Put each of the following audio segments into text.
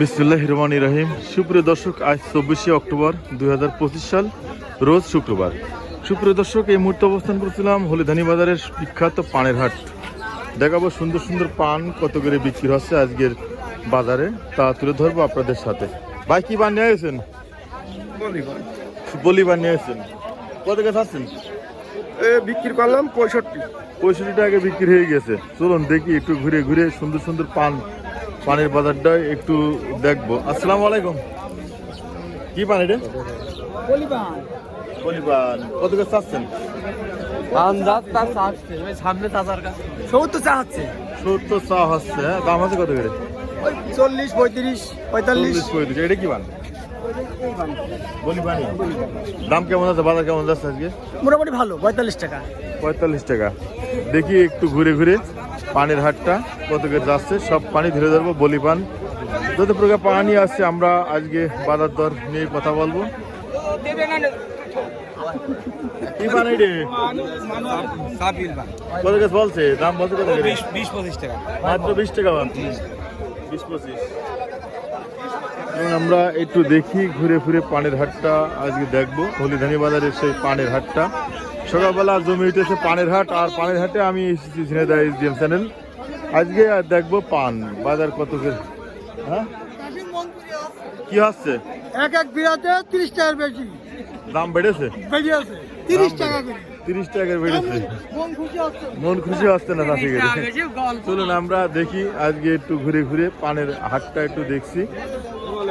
বিসমুল্লাহ রহমান রহিম। সুপ্রিয় দর্শক আজ চব্বিশে অক্টোবর দু হাজার পঁচিশ সাল রোজ শুক্রবার। সুপ্রিয় দর্শক এই মুহূর্তে অবস্থান করছিলাম হলিধানি বাজারের বিখ্যাত পানের হাট। দেখাবো সুন্দর সুন্দর পান কত করে বিক্রি হচ্ছে আজকের বাজারে তা তুলে ধরবো আপনাদের সাথে। ভাই কি পান নিয়ে গেছেন বলি পান নিয়ে গেছেন কত চাচ্ছেন এ বিক্রি করলাম পঁয়ষট্টি। পঁয়ষট্টি টাকা বিক্রি হয়ে গেছে। চলুন দেখি একটু ঘুরে ঘুরে সুন্দর সুন্দর পান পানের বাজারটা একটু দেখব। আসসালামু আলাইকুম। কি পান এটা কত করে চাচ্ছেন সামনে চাচার কাছে সত্তর চা হচ্ছে। সত্তর চা হচ্ছে। দাম আছে কত করে? চল্লিশ পঁয়ত্রিশ পঁয়তাল্লিশ। পঁয়ত্রিশ। এটা কি পানি? দাম কেমন আছে? বাজার কেমন যাচ্ছে আজকে? মোটামুটি ভালো পঁয়তাল্লিশ টাকা। পঁয়তাল্লিশ টাকা। দেখি একটু ঘুরে ঘুরে। পানির হাটটা কত করে যাচ্ছে সব পানি ধরে ধরবো বলি পান। যত প্রকার পানি আছে আমরা আজকে বাজার দর নিয়ে কথা বলব। কি পানি রে কত গাছ বলছে? দাম বলছে কত করে? বিশ পঁচিশ টাকা। মাত্র বিশ টাকা বিশ পঁচিশ। এবং আমরা একটু দেখি ঘুরে ফিরে পানের হাটটা আজকে দেখব। হলিধানি বাজারের সেই পানের হাটটা। সকালবেলা জমি উঠেছে পানের হাট আর পানের হাটে আমি এসেছি ঝিনেদা এসডিএম চ্যানেল। আজকে আর দেখব পান বাজার কত হ্যাঁ? কি হচ্ছে? এক এক বিরাতে তিরিশ টাকার বেশি। দাম বেড়েছে? বেশি আছে তিরিশ টাকা করে। তিরিশ টাকা বেড়েছে। মন খুশি মন হচ্ছে না চাষি চলুন আমরা দেখি আজকে একটু ঘুরে ঘুরে পানের হাটটা একটু দেখছি।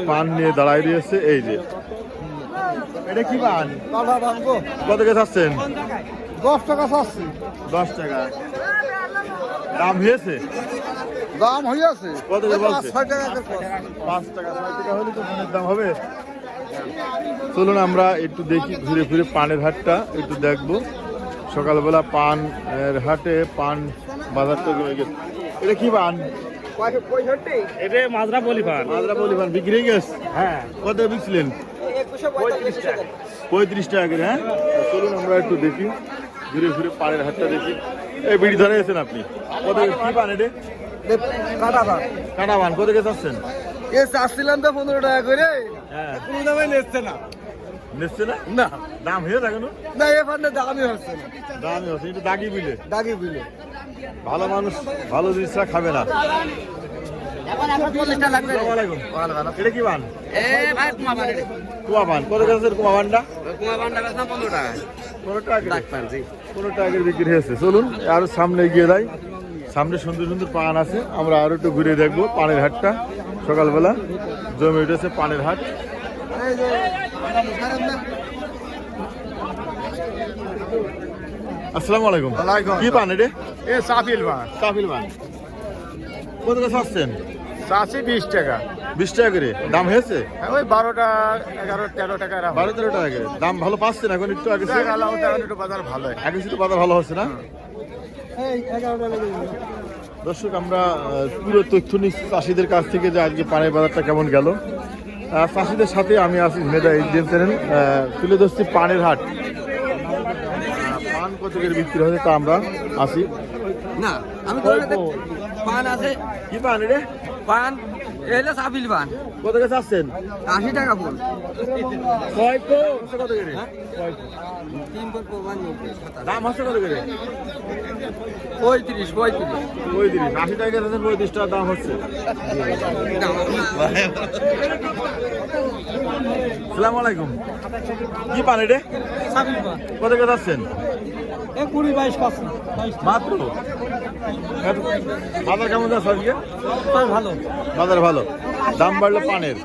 পান নিয়ে দাঁড়ায় রয়েছে এই যে। এটা কি পান কাটা ভাঙবো কত কে চাচ্ছেন? দশ টাকা চাচ্ছি। দশ টাকা। দাম হয়েছে? দাম হইয়াছে কত করে বলছে? ছয় টাকা পাঁচ টাকা ছয় টাকা হলে তো পানের দাম হবে। চলুন আমরা একটু দেখি ঘুরে ঘুরে পানের হাটটা একটু দেখব। সকালবেলা পান এর হাটে পান বাজারটা জমে গেছে। এটা কি পান এটা মাজরা বলি পান। মাদ্রা বলি পান। বিক্রি হয়ে গেছে? হ্যাঁ। কত বিকছিলেন? পঁয়ত্রিশ টাকা। পঁয়ত্রিশ টাকা করে হ্যাঁ? চলুন আমরা একটু দেখি। ঘুরে ঘুরে পানের হাটটা দেখি। এই বিড়ি ধরে গেছেন আপনি? কত কি পান এটা? কাটা ভাঙ কাটা পান কত কে চাচ্ছেন? এ চাচ্ছিলাম তো পনেরো টাকা করে। হ্যাঁ। কোনো দামে নিচ্ছে না। নিচ্ছে না? না। দাম হয়ে থাকে না? না এ ফান্ডে দামই হচ্ছে না। দামই হচ্ছে একটু দাগি বিলে। দাগি বিলে। ভালো মানুষ ভালো জিনিসটা খাবে না। এটা কি পান কুয়া পান কত কে আছে কুয়া পানটা পনেরো টাকা করে। পনেরো টাকা বিক্রি হয়েছে। চলুন আর সামনে গিয়ে যাই। সামনে সুন্দর সুন্দর পান আছে। আমরা আরও একটু ঘুরে দেখব পানের হাটটা। সকালবেলা জমে উঠেছে পানের হাট। আসসালামু আলাইকুম। কি পান এটা? এ সাফিল ভাই কাপিল পান। কত করে চাচ্ছেন চাষি বিশ টাকা। বিশ টাকা করে। দাম হয়েছে? হ্যাঁ, ওই বারোটা এগারো তেরো টাকা বারো তেরো টাকা করে। দাম ভালো পাচ্ছেন এখন একটু আগে একটু বাজার ভালো। আগে একটু বাজার ভালো হচ্ছে না? এগারোটা দর্শক আমরা পুরো তথ্য নিচ্ছি চাষিদের কাছ থেকে যে আজকে পানের বাজারটা কেমন গেল। চাষিদের সাথে আমি আছি মেদা ইন্ডিয়ান চ্যানেল। তুলে ধরছি পানের হাট। পান কত করে বিক্রি হচ্ছে তা আমরা আসি না আমি পান আছে। কি পান রে? পান এলে সাবিল পান কত করে চাচ্ছেন? আশি টাকা ফুল কত করে? তিন ফুল প্রমাণ দাম হচ্ছে কত করে? পঁয়ত্রিশ পঁয়ত্রিশ। পঁয়ত্রিশ। আশি টাকা আছে পঁয়ত্রিশ টাকা দাম হচ্ছে। সালাম আলাইকুম। কি পান কত করে যাচ্ছেন এ কুড়ি বাইশ মাত্র? বাজার কেমন যাচ্ছে আজকে? ভালো। বাজার ভালো। দাম বাড়লো পানের।